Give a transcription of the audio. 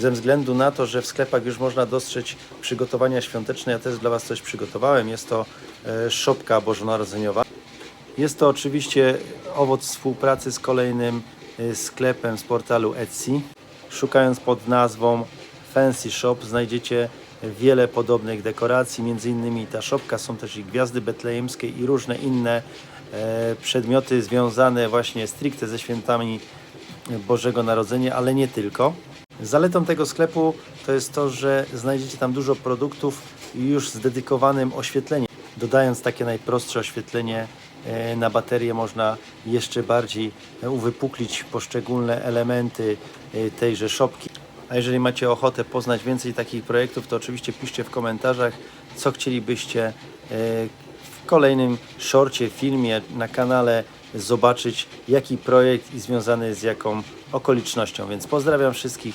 ze względu na to, że w sklepach już można dostrzec przygotowania świąteczne. Ja też dla Was coś przygotowałem. Jest to e, szopka bożonarodzeniowa. Jest to oczywiście owoc współpracy z kolejnym e, sklepem z portalu Etsy. Szukając pod nazwą Fancy Shop znajdziecie wiele podobnych dekoracji, między innymi ta szopka, są też i gwiazdy betlejemskie i różne inne e, przedmioty związane właśnie stricte ze świętami Bożego Narodzenia, ale nie tylko. Zaletą tego sklepu to jest to, że znajdziecie tam dużo produktów już z dedykowanym oświetleniem. Dodając takie najprostsze oświetlenie e, na baterię można jeszcze bardziej e, uwypuklić poszczególne elementy e, tejże szopki. A jeżeli macie ochotę poznać więcej takich projektów, to oczywiście piszcie w komentarzach, co chcielibyście w kolejnym shorcie, filmie na kanale zobaczyć, jaki projekt i związany z jaką okolicznością. Więc pozdrawiam wszystkich